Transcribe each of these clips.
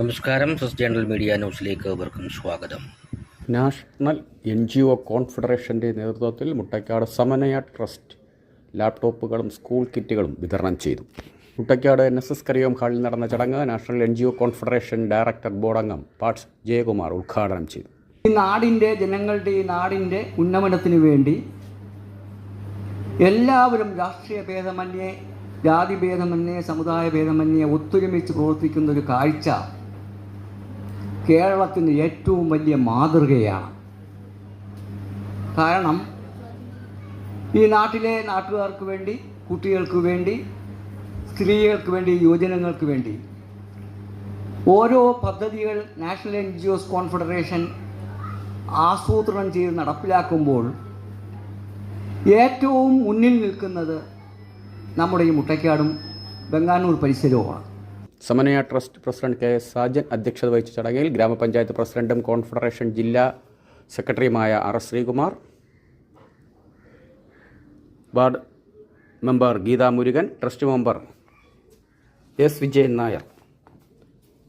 നമസ്കാരം സസ് journal media ന്യൂസിലേക്ക് ഏവർക്കും സ്വാഗതം. നാഷണൽ എൻ ജി ഒ കോൺഫെഡറേഷന്റെ നേതൃത്വത്തിൽ മുട്ടയ്ക്കാട് സമനയ ട്രസ്റ്റ് ലാപ്ടോപ്പുകളും സ്കൂൾ കിറ്റുകളും വിതരണം ചെയ്തു. മുട്ടയ്ക്കാട് എൻ എസ് എസ് കറിയോം ഹാളിൽ നടന്ന ചടങ്ങ് national N G O confederation director ബോർഡംഗം അംഗം പാട്സ് ജയകുമാർ ഉദ്ഘാടനം ചെയ്തു. ഈ നാടിന്റെ ജനങ്ങളുടെ ഈ നാടിന്റെ ഉന്നമനത്തിന് വേണ്ടി എല്ലാവരും രാഷ്ട്രീയ ഭേദമന്യേ ജാതി ഭേദമന്യേ സമുദായ ഭേദമന്യേ ഒത്തൊരുമിച്ച് പ്രവർത്തിക്കുന്ന ഒരു കാഴ്ച കേരളത്തിന് ഏറ്റവും വലിയ മാതൃകയാണ്. കാരണം ഈ നാട്ടിലെ നാട്ടുകാർക്ക് വേണ്ടി കുട്ടികൾക്ക് വേണ്ടി സ്ത്രീകൾക്ക് വേണ്ടി യുവജനങ്ങൾക്ക് വേണ്ടി ഓരോ പദ്ധതികൾ national N G Os confederation ആസൂത്രണം ചെയ്ത് നടപ്പിലാക്കുമ്പോൾ ഏറ്റവും മുന്നിൽ നിൽക്കുന്നത് നമ്മുടെ ഈ മുട്ടയ്ക്കാടും Banganoor പരിസരവുമാണ്. Samanvaya trust president K S Sajan അധ്യക്ഷത വഹിച്ച ചടങ്ങിൽ ഗ്രാമപഞ്ചായത്ത് പ്രസിഡന്റും കോൺഫെഡറേഷൻ ജില്ലാ സെക്രട്ടറിയുമായ R S Sreekumar ward member Geetha Murugan trust member S Vijayan Nair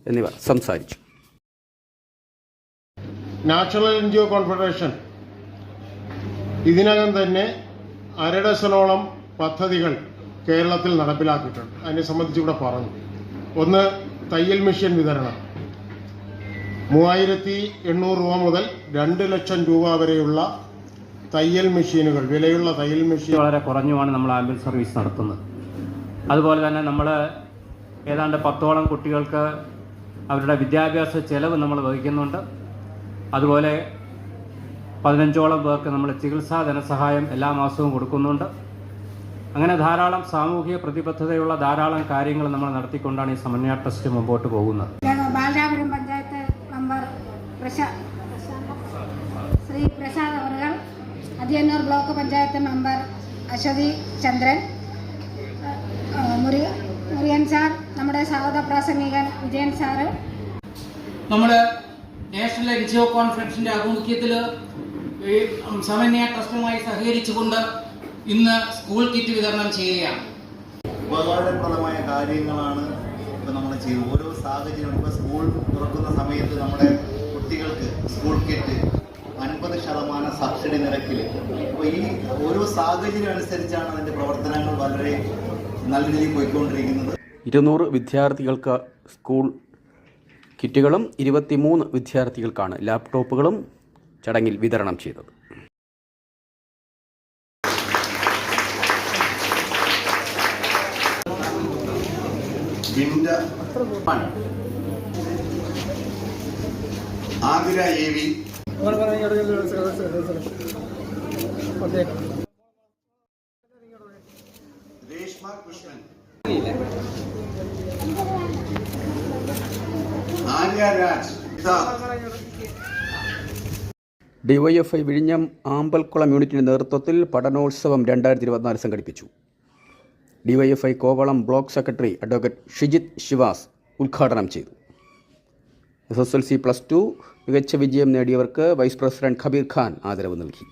എന്നിവർ സംസാരിച്ചു. National N G O confederation ഇതിനകം തന്നെ അരഡസനോളം പദ്ധതികൾ കേരളത്തിൽ നടപ്പിലാക്കിയിട്ടുണ്ട്. അതിനെ സംബന്ധിച്ച് ഇവിടെ പറഞ്ഞു. ഒന്ന് തയ്യൽ മെഷീൻ വിതരണം. മൂവായിരത്തി എണ്ണൂറ് രൂപ മുതൽ രണ്ട് ലക്ഷം രൂപ വരെയുള്ള തയ്യൽ മെഷീനുകൾ വിലയുള്ള തയ്യൽ മെഷീൻ. വളരെ കുറഞ്ഞുമാണ് നമ്മൾ ആംബുലൻസ് സർവീസ് നടത്തുന്നത്. അതുപോലെ തന്നെ നമ്മൾ ഏതാണ്ട് പത്തോളം കുട്ടികൾക്ക് അവരുടെ വിദ്യാഭ്യാസ ചെലവ് നമ്മൾ വഹിക്കുന്നുണ്ട്. അതുപോലെ പതിനഞ്ചോളം പേർക്ക് നമ്മൾ ചികിത്സാ ധനസഹായം എല്ലാ മാസവും കൊടുക്കുന്നുണ്ട്. അങ്ങനെ ധാരാളം സാമൂഹിക പ്രതിബദ്ധതയുള്ള ധാരാളം കാര്യങ്ങൾ നമ്മൾ നടത്തിക്കൊണ്ടാണ് ഈ സമന്വയ ട്രസ്റ്റ് മുമ്പോട്ട് പോകുന്നത്. ബാലരാപുരം പഞ്ചായത്ത് മെമ്പർ പ്രശാ ശ്രീ പ്രസാദ് അവർ Athiyannur block panchayat member Aswathy Chandran Muriyan sir നമ്മുടെ സഹോദര പ്രാസംഗികൻ വിജയൻ സാറ്. നമ്മുടെ നാഷണൽ എൻ ജി ഒ കോൺഫറൻസിന്റെ ആഭിമുഖ്യത്തിൽ സമന്വയ ട്രസ്റ്റുമായി സഹകരിച്ചുകൊണ്ട് ഇന്ന് സ്കൂൾ കിറ്റ് വിതരണം ചെയ്യുകയാണ്. ഉപകാരപ്രദമായ കാര്യങ്ങളാണ് ഇപ്പൊ നമ്മൾ ചെയ്യുന്നത്. ഓരോ സാഹചര്യം ഇപ്പോൾ സ്കൂൾ തുറക്കുന്ന സമയത്ത് നമ്മുടെ കുട്ടികൾക്ക് സ്കൂൾ കിറ്റ് അൻപത് ശതമാനം സബ്സിഡി നിരക്കിൽ അപ്പോൾ ഈ ഓരോ സാഹചര്യം അനുസരിച്ചാണ് അതിന്റെ പ്രവർത്തനങ്ങൾ വളരെ നല്ല രീതിയിൽ പോയിക്കൊണ്ടിരിക്കുന്നത്. ഇരുന്നൂറ് വിദ്യാർത്ഥികൾക്ക് സ്കൂൾ കിറ്റുകളും ഇരുപത്തിമൂന്ന് വിദ്യാർത്ഥികൾക്കാണ് ലാപ്ടോപ്പുകളും ചടങ്ങിൽ വിതരണം ചെയ്തത്. വിൻഡ ആതിര എ വി. രേഷ്മ കൃഷ്ണൻ. ആര്യ രാജ്. ഇതാ. ഡിവൈഎഫ്ഐ വിഴിഞ്ഞം ആമ്പൽക്കുളം യൂണിറ്റിന്റെ നേതൃത്വത്തിൽ പഠനോത്സവം രണ്ടായിരത്തി ഇരുപത്തിനാല് സംഘടിപ്പിച്ചു. DYFI Kovalam block secretary advocate Shijith Shivas ഉദ്ഘാടനം ചെയ്തു. S S L C plus two മികച്ച വിജയം നേടിയവർക്ക് വൈസ് പ്രസിഡന്റ് ഖബീർ ഖാൻ ആദരവ് നൽകി.